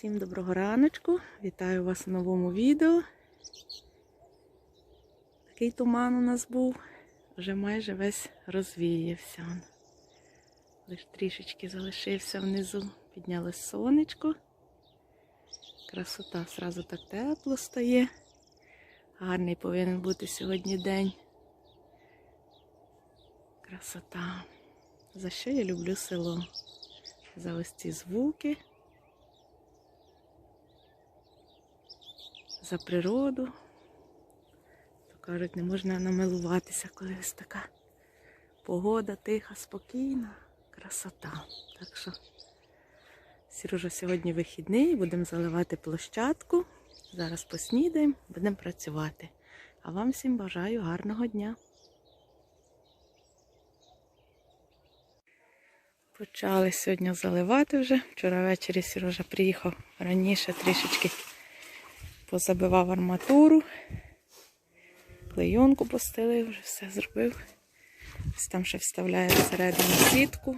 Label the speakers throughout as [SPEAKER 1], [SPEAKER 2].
[SPEAKER 1] Всім доброго раночку. Вітаю вас у новому відео. Такий туман у нас був. Вже майже весь розвіявся. он. Лиш трішечки залишився внизу. Піднялось сонечко. Красота зразу так тепло стає. Гарний повинен бути сьогодні день. Красота. За що я люблю село? За ось ці звуки. За природу. То кажуть, не можна намилуватися, коли ось така погода тиха, спокійна, красота. Так що Сережа сьогодні вихідний, будемо заливати площадку. Зараз поснідаємо, будемо працювати. А вам всім бажаю гарного дня. Почали сьогодні заливати вже. Вчора ввечері Сережа приїхав раніше трішечки позабивав арматуру, клейонку постелив, вже все зробив. Там ще вставляє всередину сітку.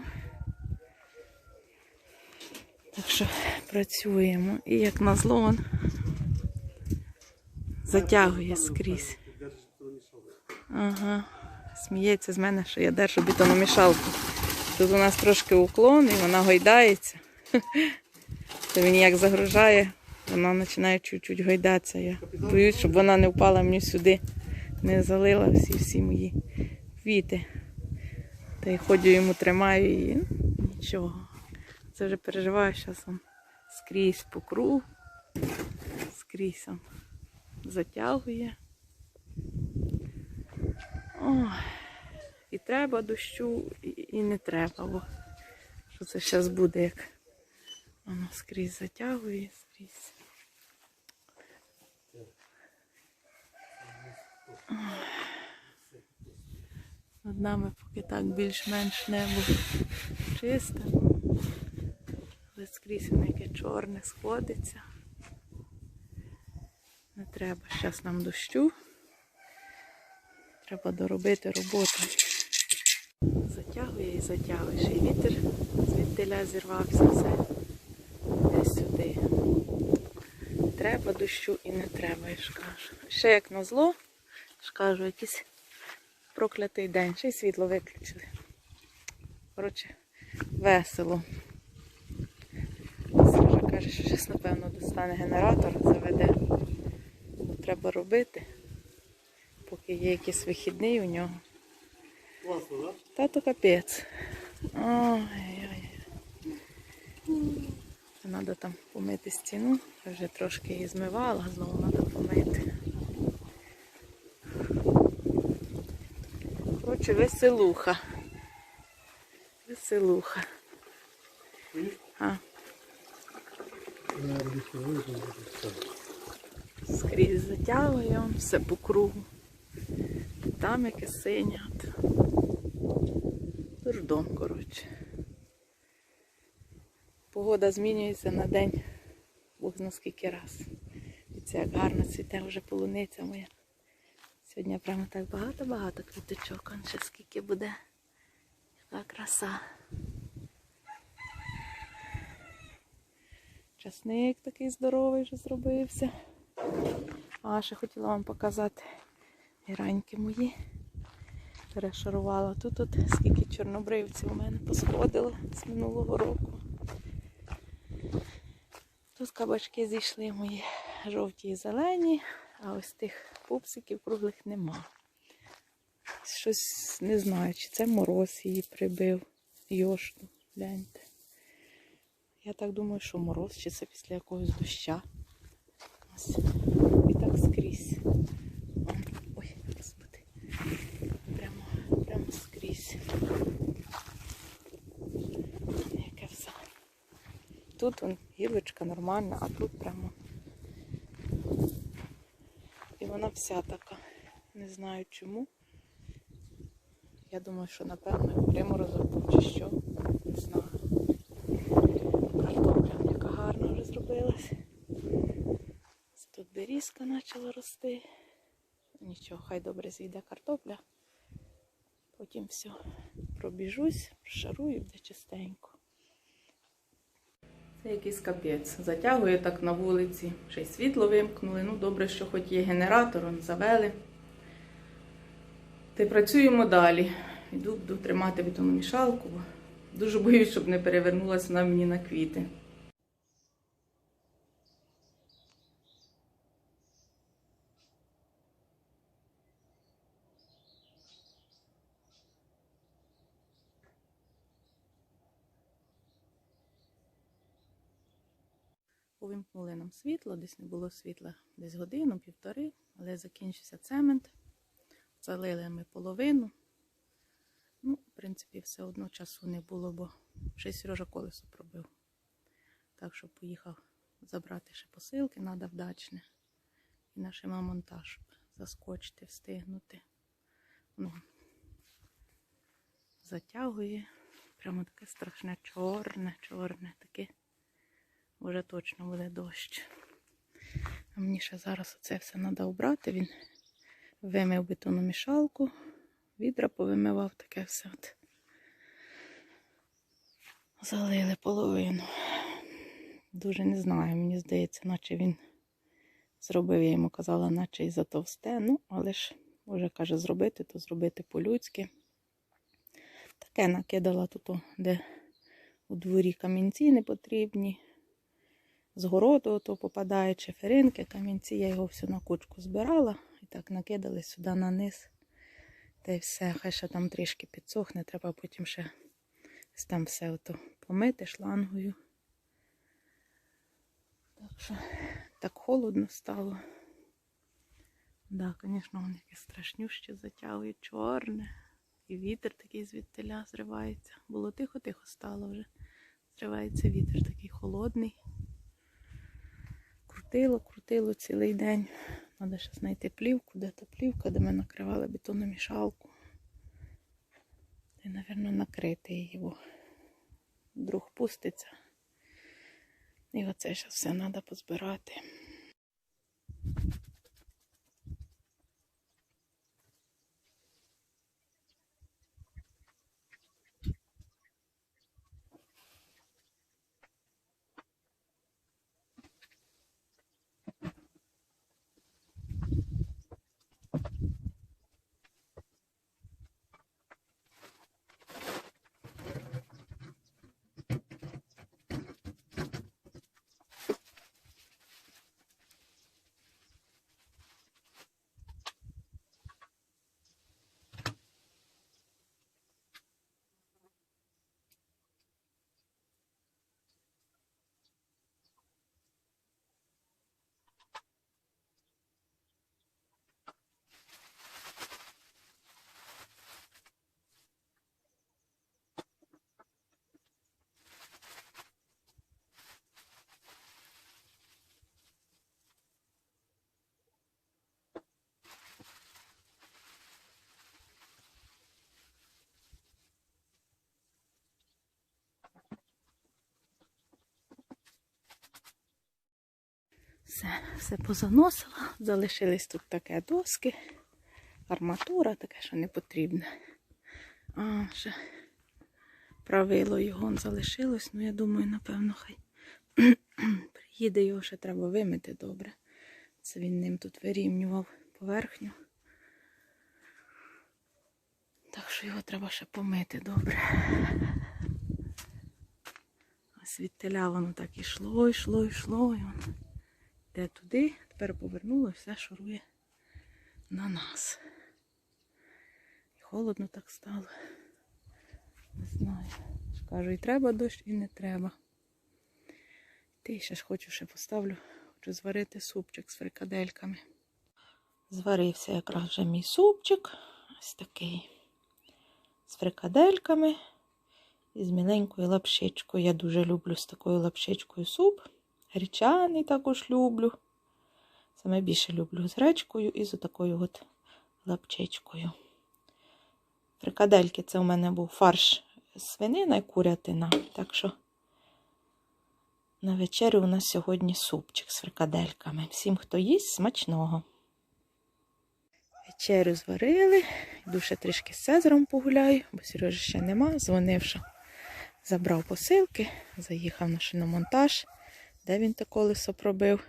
[SPEAKER 1] Так що працюємо. І як назло он затягує скрізь. Ага. Сміється з мене, що я держу бетономішалку. Тут у нас трошки уклон і вона гойдається. То він як загружає, вона починає чуть-чуть гойдатися. Я боюсь, щоб вона не впала мені сюди, не залила всі всі мої квіти. Та й ходю йому тримаю ну, нічого. Це вже переживаю зараз скрізь по кругу, скрізь он затягує. Ой. І треба дощу, і не треба, бо що це зараз буде, як воно скрізь затягує, скрізь. Над нами поки так більш-менш небо чисте. Але скрізь воно яке чорне сходиться. Не треба зараз нам дощу. Треба доробити роботу. Затягує і затягує. Ще й вітер звідтиля зірвався все. Десь сюди. Треба дощу і не треба, я ж кажу. Ще як на зло, ж кажу, якийсь проклятий день. Ще й світло виключили. Коротше, весело. Сережа каже, що зараз, напевно, достане генератор, заведе. Треба робити, поки є якийсь вихідний у нього.
[SPEAKER 2] Класно, да?
[SPEAKER 1] Та то капець. Ой-ой-ой. Треба там помити стіну. Я вже трошки її змивала, знову треба помити. Коротше, веселуха. Веселуха. Скрізь затягує он все по кругу. Там яке синє. от. Дурдом, коротше. Погода змінюється на день. Бог скільки раз. І це як гарно цвіте вже полуниця моя. Сьогодні прямо так багато-багато квіточок. Он ще скільки буде. Яка краса. Часник такий здоровий вже зробився. А ще хотіла вам показати гераньки мої. Перешарувала. Тут от скільки чорнобривців у мене посходило з минулого року. Тут кабачки зійшли мої жовті і зелені, а ось тих пупсиків круглих нема. Щось не знаю, чи це мороз її прибив, йошку, гляньте. Я так думаю, що мороз, чи це після якогось доща. І так скрізь. Ой, господи. Прямо, прямо скрізь. Яке все. Тут вон, гілочка нормальна, а тут прямо. Вона вся така. Не знаю чому. Я думаю, що напевно приморозок був чи що. Не знаю. Картопля яка гарна вже зробилась. Тут берізка почала рости. Нічого, хай добре зійде картопля. Потім все пробіжусь, шарую, буде чистенько. Це якийсь капець. Затягує так на вулиці. Ще й світло вимкнули. Ну, добре, що хоч є генератор, он завели. Та й працюємо далі. Йду, буду тримати бетономішалку, дуже боюсь, щоб не перевернулася вона мені на квіти. Увімкнули нам світло, десь не було світла десь годину, півтори, але закінчився цемент. Залили ми половину. Ну, в принципі, все одно часу не було, бо ще Сережа колесо пробив. Так що поїхав забрати ще посилки, треба вдачне. І на монтаж, заскочити, встигнути. Ну, затягує. Прямо таке страшне чорне, чорне таке. Вже точно буде дощ. А мені ще зараз оце все треба обрати. Він вимив бетономішалку, відра повимивав таке все. От. Залили половину. Дуже не знаю, мені здається, наче він зробив, я йому казала, наче і затовсте. Ну, але ж, може, каже, зробити, то зробити по-людськи. Таке накидала тут, де у дворі камінці не потрібні. З городу то попадає чеферинки, камінці, я його всю на кучку збирала і так накидали сюди на низ. Та й все, хай ще там трішки підсохне, треба потім ще там все ото помити шлангою. Так що так холодно стало. Да, звісно, вони яке страшнюще затягують, чорне. І вітер такий звідтиля зривається. Було тихо-тихо стало вже. Зривається вітер такий холодний. Крутило, крутило цілий день. Треба ще знайти плівку, де та плівка, де ми накривали бетономішалку. І, мабуть, накрити її, бо вдруг пуститься. І оце зараз все треба позбирати. Все, все позаносила. Залишились тут таке доски, арматура, таке, що не потрібне. А, ще правило його залишилось, ну я думаю, напевно, хай приїде його ще треба вимити добре. Це він ним тут вирівнював поверхню. Так що його треба ще помити добре. Ось від теля воно так ішло, йшло, йшло. І йде туди, тепер повернуло і все шурує на нас. І холодно так стало. Не знаю. Кажу, і треба дощ, і не треба. Ти ще ж хочу ще поставлю, хочу зварити супчик з фрикадельками. Зварився якраз вже мій супчик. Ось такий. З фрикадельками і з міленькою лапшичкою. Я дуже люблю з такою лапшичкою суп. Гречаний також люблю. Саме більше люблю з гречкою і з такою от лапчичкою. Фрикадельки це у мене був фарш свинина і курятина. Так що на вечерю у нас сьогодні супчик з фрикадельками. Всім, хто їсть, смачного. Вечерю зварили. Йду ще трішки з Цезаром погуляю, бо Сережі ще нема. Дзвонив, що Забрав посилки, заїхав на шиномонтаж, де він те колесо пробив.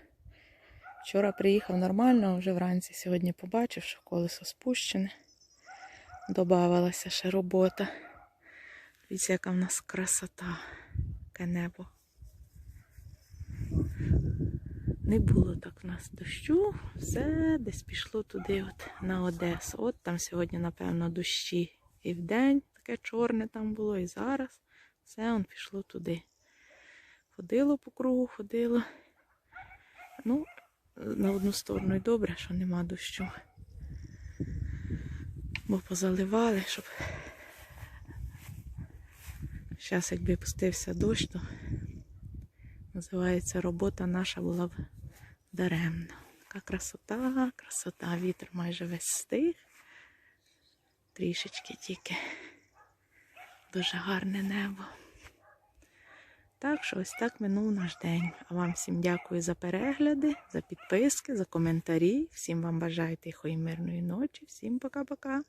[SPEAKER 1] Вчора приїхав нормально, вже вранці сьогодні побачив, що колесо спущене. Добавилася ще робота. Дивіться, яка в нас красота, яке небо. Не було так в нас дощу, все десь пішло туди, от на Одесу. От там сьогодні, напевно, дощі і вдень таке чорне там було, і зараз все он пішло туди. Ходило по кругу, ходило. Ну, на одну сторону й добре, що нема дощу. Бо позаливали, щоб зараз, якби пустився дощ, то називається робота наша була б даремна. Така красота, красота, вітер майже весь стих. Трішечки тільки дуже гарне небо. Так що ось так минув наш день. А вам всім дякую за перегляди, за підписки, за коментарі. Всім вам бажаю тихої мирної ночі. Всім пока-пока.